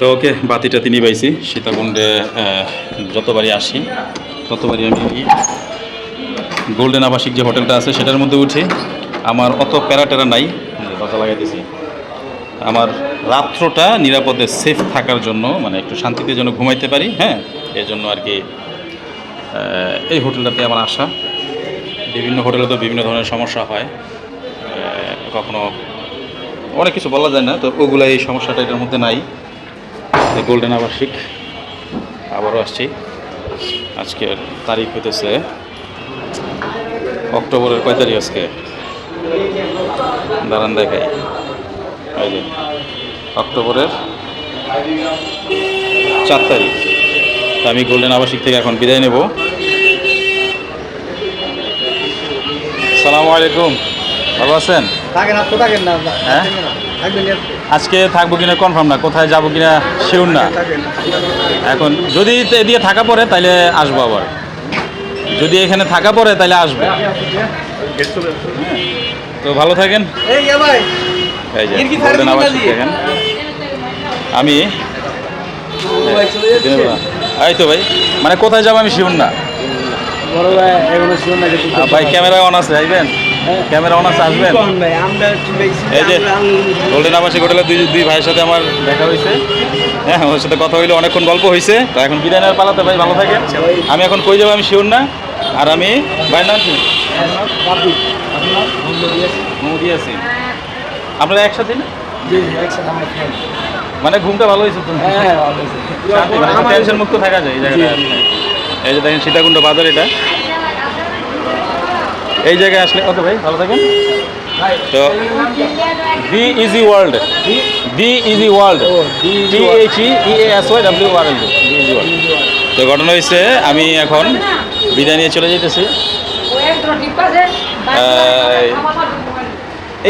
তো ওকে বাতিটা তিনি পাইছি সীতাকুণ্ডে যতবারই আসি, ততবারই আমি গোল্ডেন আবাসিক যে হোটেলটা আছে, সেটার মধ্যে উঠি। আমার অত প্যারা ট্যারা নাই দরজা লাগাই দিছি। আমার রাত্রটা নিরাপদে সেফ থাকার জন্য মানে একটু শান্তিতে যেন ঘুমাইতে পারি হ্যাঁ? এই জন্য আর কি এই হোটেলটাতে আমার আসা। বিভিন্ন হোটেলে তো বিভিন্ন ধরনের সমস্যা হয়। কখনো অনেক কিছু বলা যায় না, তো ওগুলো এই সমস্যাটা এটার মধ্যে নাই। গোল্ডেন আবার আবাসিক আবারও আসছি। আজকের তারিখ হইতেছে অক্টোবরের কয় তারিখ আজকে? দাঁড়ান দেখাই। এই যে অক্টোবরের চার তারিখ। তা আমি গোল্ডেন আবাসিক থেকে এখন বিদায় নেব। সালামু আলাইকুম। ভালো আছেন? থাকেন থাকেন না হ্যাঁ? আজকে থাকব কিনা কনফার্ম না কোথায় যাব কিনা শিওর না। এখন যদি এদিকে থাকা পড়ে তাহলে আসব আবার। যদি এখানে থাকা পড়ে তাহলে আসব। তো ভালো থাকেন। আমি। এই তো ভাই মানে কোথায় যাব আমি শিওর না। ভাই ক্যামেরা অন আছে আসবেন ক্যামেরা অন আছে আসবেন এই যে গোল্ডেন আবাসিক হোটেলে দুই দুই ভাইয়ের সাথে আমার দেখা হয়েছে। হ্যাঁ ওর সাথে কথা হইলে অনেকক্ষণ গল্প হয়েছে তো এখন বিদায় নেওয়ার পালাতে ভাই ভালো থাকেন। আমি এখন কই যাব আমি শিওর না। আর আমি ভাইয়ের নাম কি? আপনারা একসাথে না? মানে ঘুমটা ভালো হয়েছে হ্যাঁ হ্যাঁ মানে টেনশন মুক্ত থাকা যায় এই জায়গাটা। এই যে দেখেন সীতাকুণ্ড বাজার এটা। এই জায়গায় আসলে ওকে ভাই ভালো থাকেন। তো the easy world the easy world T H E A S Y W R L the easy world তো ঘটনা হয়েছে আমি এখন বিদায় নিয়ে চলে যেতেছি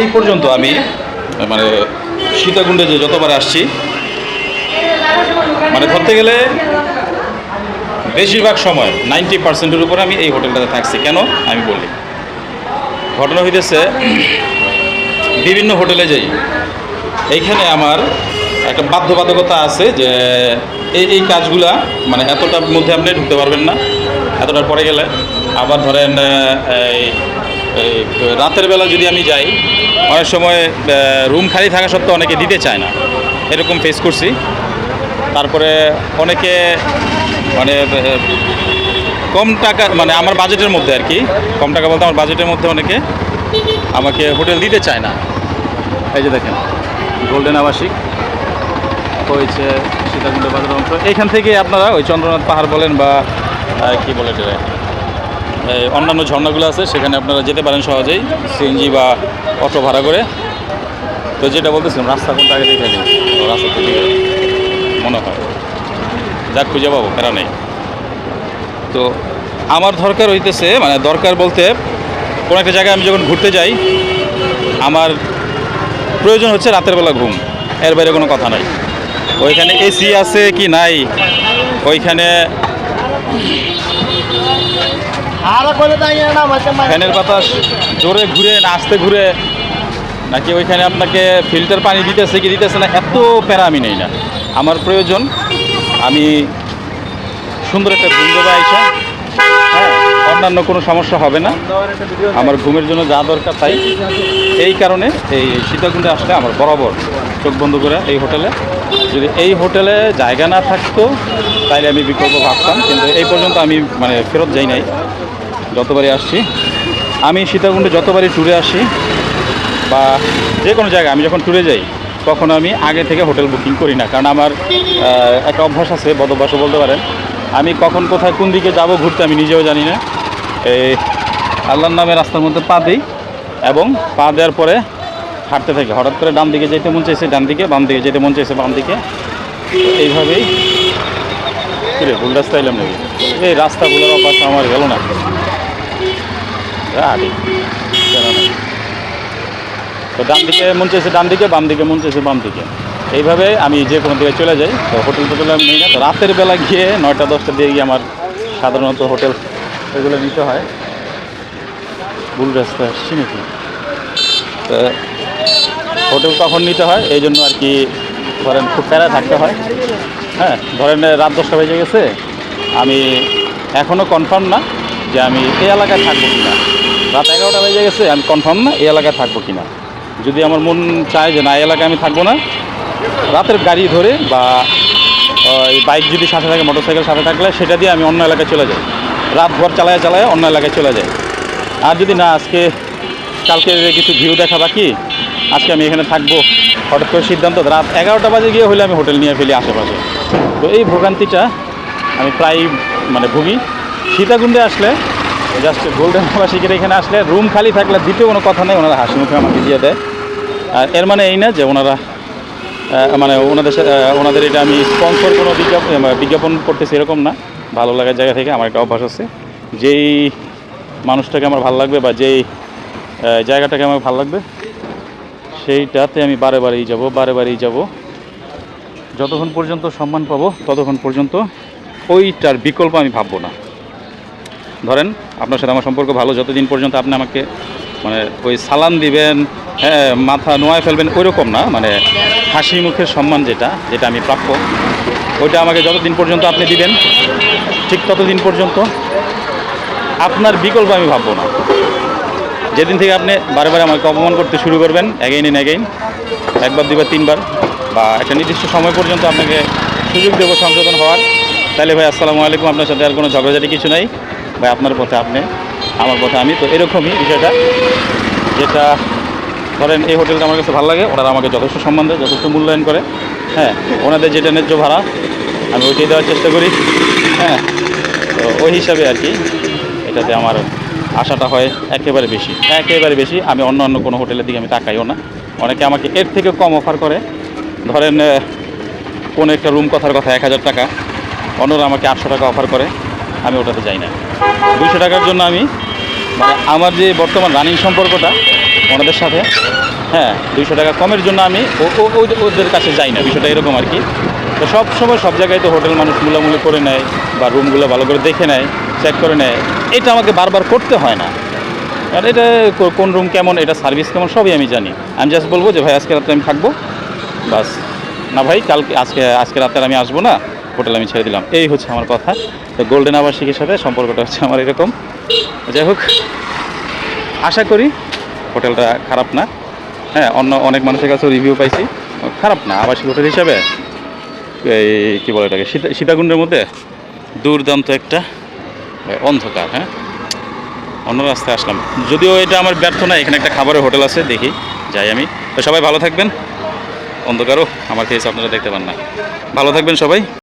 এই পর্যন্ত আমি মানে সীতাকুণ্ডে যে যতবার আসছি মানে ধরতে গেলে বেশিরভাগ সময় নাইনটি পার্সেন্টের উপরে আমি এই হোটেলটাতে থাকছি। কেন? আমি বলি। ঘটনা হইতেছে, বিভিন্ন হোটেলে যাই। এইখানে আমার একটা বাধ্যবাধকতা আছে যে, এই এই কাজগুলা মানে এতটার মধ্যে আপনি ঢুকতে পারবেন না এতটার পরে গেলে। আবার ধরেন রাতের বেলা যদি আমি যাই, অনেক সময় রুম খালি থাকা সত্ত্বেও অনেকে দিতে চায় না। এরকম ফেস করছি। তারপরে অনেকে মানে কম টাকা মানে আমার বাজেটের মধ্যে আর কি। কম টাকা বলতে আমার বাজেটের মধ্যে অনেকে আমাকে হোটেল দিতে চায় না। এই যে দেখেন গোল্ডেন আবাসিক হয়েছে, সীতাকুণ্ড বাজার অংশ এইখান থেকে আপনারা ওই চন্দ্রনাথ পাহাড় বলেন বা কি বলে এটা অন্যান্য ঝর্ণাগুলো আছে, সেখানে আপনারা যেতে পারেন সহজেই সিএনজি বা অটো ভাড়া করে। তো যেটা বলতেছিলাম, রাস্তা কোনটা আগে দেখে নিই রাস্তা মনে হয়। যাক, খুঁজে পাবো প্যারা নেই। তো আমার দরকার হইতেছে মানে দরকার বলতে কোনো একটা জায়গায় আমি যখন ঘুরতে যাই আমার প্রয়োজন হচ্ছে রাতের বেলা ঘুম এর বাইরে কোনো কথা নাই। ওইখানে এসি আছে কি নাই ওইখানে ফ্যানের বাতাস জোরে ঘুরে না আস্তে ঘুরে নাকি ওইখানে আপনাকে ফিল্টার পানি দিতেছে কি দিতেছে না এত প্যারা আমি নেই না। আমার প্রয়োজন আমি সুন্দর একটা ঘুম দেবো আইসা হ্যাঁ অন্যান্য কোনো সমস্যা হবে না। আমার ঘুমের জন্য যা দরকার তাই। এই কারণে এই সীতাকুণ্ডে আসলে আমার বরাবর চোখ বন্ধ করে এই হোটেলে। যদি এই হোটেলে জায়গা না থাকতো, তাইলে আমি বিকল্প ভাবতাম, কিন্তু এই পর্যন্ত আমি মানে ফেরত যাই নাই। যতবারই আসছি, আমি সীতাকুণ্ডে যতবারই ট্যুরে আসি, বা যে কোনো জায়গায় আমি যখন ট্যুরে যাই তখন আমি আগে থেকে হোটেল বুকিং করি না। কারণ আমার একটা অভ্যাস আছে বদ অভ্যাসও বলতে পারেন। আমি কখন কোথায় কোন দিকে যাব ঘুরতে আমি নিজেও জানি না। এই আল্লাহর নামে রাস্তার মধ্যে পা দিই এবং পা দেওয়ার পরে হাঁটতে থাকি। হঠাৎ করে ডান দিকে যেতে মন চাইছে, ডান দিকে, বাম দিকে যেতে মন চাইছে, বাম দিকে। এইভাবেই কিরে ভুল রাস্তা এলাম নাকি? এই রাস্তাগুলোর অপাশে আমার গেল না? তো ডান দিকে মন চাইছে, ডান দিকে, বাম দিকে মন চাইছে, বাম দিকে। এইভাবে আমি যে কোনো দিকে চলে যাই, তো হোটেল টোটেল আমি নিই না, তো রাতের বেলা গিয়ে নয়টা, দশটা দিয়ে গিয়ে আমার সাধারণত হোটেল এগুলো নিতে হয়। ভুল রাস্তা আসছি নাকি তো হোটেল তখন নিতে হয়, এই জন্য আর কি ধরেন খুব প্যারা থাকতে হয়। হ্যাঁ ধরেন রাত দশটা বেজে গেছে, আমি এখনও কনফার্ম না যে আমি এই এলাকায় থাকব কিনা। রাত এগারোটা বেজে গেছে, আমি কনফার্ম না এই এলাকায় থাকব কিনা। যদি আমার মন চায় যে না, এই এলাকায় আমি থাকব না রাতের গাড়ি ধরে বা, ওই বাইক যদি সাথে থাকে মোটর সাইকেল সাথে থাকলে সেটা দিয়ে আমি অন্য এলাকায় চলে যাই। রাত ভর চালায় চালায় অন্য এলাকায় চলে যাই। আর যদি না, আজকে, কালকে কিছু ভিউ দেখা বাকি, আজকে আমি এখানে থাকব। হঠাৎ করে সিদ্ধান্ত, রাত এগারোটা বাজে গিয়ে হলে আমি হোটেল নিয়ে ফেলি আশেপাশে। তো এই ভোগান্তিটা আমি প্রায় মানে ভুগি। সীতাকুণ্ডে আসলে জাস্ট গোল্ডেন আবাসিকের এখানে আসলে রুম খালি থাকলে দ্বিতীয় কোনো কথা নেই, ওনারা হাসি মুখে আমাকে দিয়ে দেয়। আর এর মানে এই না যে ওনারা মানে ওনাদের ওনাদের এটা আমি স্পন্সর কোনো বিজ্ঞাপন বিজ্ঞাপন করতেছি এরকম না। ভালো লাগার জায়গা থেকে আমার একটা অভ্যাস আছে। যেই মানুষটাকে আমার ভালো লাগবে বা যেই জায়গাটাকে আমার ভালো লাগবে, সেইটাতে আমি বারে বারেই যাব, বারে বারেই যাব। যতক্ষণ পর্যন্ত সম্মান পাবো, ততক্ষণ পর্যন্ত ওইটার বিকল্প আমি ভাববো না। ধরেন, আপনার সাথে আমার সম্পর্ক ভালো, যতদিন পর্যন্ত আপনি আমাকে মানে ওই সালাম দিবেন হ্যাঁ মাথা নোয়ায় ফেলবেন ওই রকম না মানে হাসি মুখের সম্মান যেটা যেটা আমি প্রাপ্য। ওইটা আমাকে যতদিন পর্যন্ত আপনি দিবেন, ঠিক ততদিন পর্যন্ত আপনার বিকল্প আমি ভাববো না। যেদিন থেকে আপনি বারে বারে আমাকে অপমান করতে শুরু করবেন অ্যাগেইন ইন অ্যাগেইন একবার দুবার তিনবার, বা একটা নির্দিষ্ট সময় পর্যন্ত আপনাকে সুযোগ দেবো সংশোধন হওয়ার, তাহলে ভাই, আসসালামু আলাইকুম, আপনার সাথে আর কোনো ঝগড়াঝাটি কিছু নাই। ভাই, আপনার পথে আপনি, আমার পথে আমি, তো এরকমই বিষয়টা, যেটা ধরেন এই হোটেলটা আমার কাছে ভালো লাগে, ওনারা আমাকে যথেষ্ট সম্মান দেয়, যথেষ্ট মূল্যায়ন করে। হ্যাঁ ওনাদের যেটা ন্যায্য ভাড়া, আমি ওইটাই দেওয়ার চেষ্টা করি। হ্যাঁ তো ওই হিসাবে আর কি এটাতে আমার আশাটা হয় একেবারে বেশি। একেবারে বেশি, আমি অন্য অন্য কোনো হোটেলের দিকে আমি তাকাইও না। অনেকে আমাকে এর থেকে কম অফার করে। ধরেন কোনো একটা রুম কথার কথা এক হাজার টাকা, অন্যরা আমাকে আটশো টাকা অফার করে, আমি ওটাতে যাই না। দুশো টাকার জন্য আমি মানে আমার যে বর্তমান রানিং সম্পর্কটা ওনাদের সাথে। হ্যাঁ দুইশো টাকা কমের জন্য আমি ওদের- কাছে যাই না, বিষয়টা এরকম আর কি। তো সব সময় সব জায়গায় তো হোটেল মানুষ মূলামূলি করে নেয় বা রুমগুলো ভালো করে দেখে নেয় চেক করে নেয়। এটা আমাকে বারবার করতে হয় না। আর এটা কোন রুম কেমন, এটা সার্ভিস কেমন, সবই আমি জানি। আমি জাস্ট বলব যে, ভাই, আজকে রাতে আমি থাকব। বাস। না ভাই, কালকে আজকে আজকে রাতে আমি আসব না। হোটেল আমি ছেড়ে দিলাম। এই হচ্ছে আমার কথা। তো গোল্ডেন আবাসিকের সাথে সম্পর্কটা হচ্ছে আমার এরকম। যাই হোক, আশা করি হোটেলটা খারাপ না। হ্যাঁ অন্য অনেক মানুষের কাছেও রিভিউ পাইছি। খারাপ না, আবাসিক হোটেল হিসাবে। এই কী বলে এটাকে? সীতা সীতাকুণ্ডের মধ্যে দুর্দান্ত একটা অন্ধকার হ্যাঁ? অন্য রাস্তায় আসলাম। যদিও এটা আমার ব্যর্থ না, এখানে একটা খাবারের হোটেল আছে, দেখি, যাই আমি। তো সবাই ভালো থাকবেন। অন্ধকারও, আমার ফেস আপনারা দেখতে পান না। ভালো থাকবেন সবাই।